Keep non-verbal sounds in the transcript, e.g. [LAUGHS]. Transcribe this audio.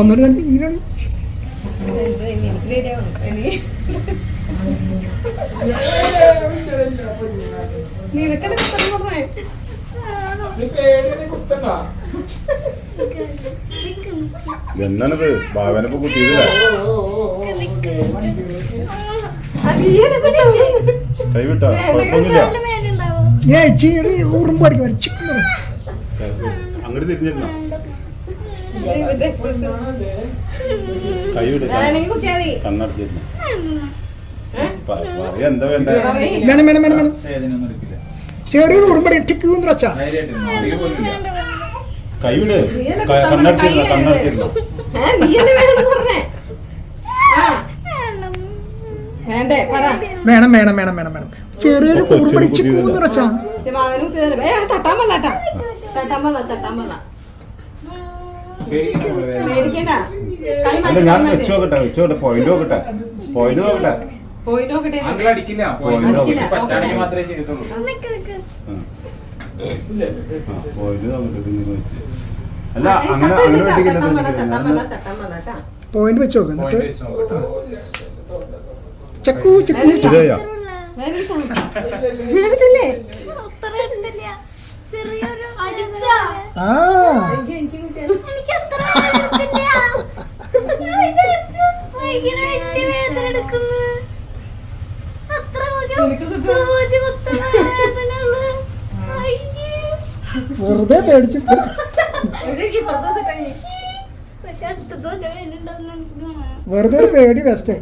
ഒന്നുകൂടി കണ്ടി ഇങ്ങനെയാണ്. എന്നാണിത് ഭാവനപ്പോ കുത്തിയതില്ല. കൈവിട്ടാ? കുഴപ്പമൊന്നുമില്ല. ഏ അടിക്കും ചിക്കൻ അങ്ങോട്ട് തിരിഞ്ഞിരുന്നോ ചെറിയൊരു ഉറുമ്പടി ടിക്ക് എന്ന് വെച്ചാ ധൈര്യമായിട്ടിരുന്നോ അറിയ പോലും ഇല്ല കൈവിട് നീയല്ലേ ക- കുത്താൻ കണ്ണടച്ചിരുന്നോ പറഞ്ഞ കണ്ണടച്ചിരുന്നോ? ഏ, നീ അല്ലേ വേണമെന്ന് പറഞ്ഞേ. ആ. വേണം. വേണം വേണം വേണം വേണം. ചെറിയൊരു ഉറുമ്പടി കുത്തിയതല്ല. വെച്ചാ തട്ടാൻ പാടില്ലാട്ടാ തട്ടാൻ പാടില്ല തട്ടാൻ പാടില്ല. അല്ല ഞാൻ കൈ വെച്ച്. നോക്കട്ടെ വെച്ച് നോക്കട്ടെ. പോയിന്റ് നോക്കട്ടെ. പോയിന്റ് നോക്കട്ടെ. പോയിന്റ് നോക്കട്ടെ. അങ്കിൾ അടിക്കില്ല പോയിന്റ് പോയി പറ്റാണെങ്കിൽ മാത്രമേ ചെയ്യത്തുള്ളൂ. നിക്ക്, നിക്ക്. പോയിന്റ് നോക്കട്ടെ ഇങ്ങനെ വെച്ച്. അല്ല അങ്ങനെ അങ്ങനെ കേട്ടാ. പോയിന്റ് വെച്ച് നോക്ക് നോക്കട്ടെ ചക്കു ചക്കു. ശരിയാ. ചെറിയൊരു അടിച്ചാ. ആ. എനിക്ക് പേടിച്ചു [LAUGHS] വെറുതെ ഒരു പേടി വെസ്റ്റേ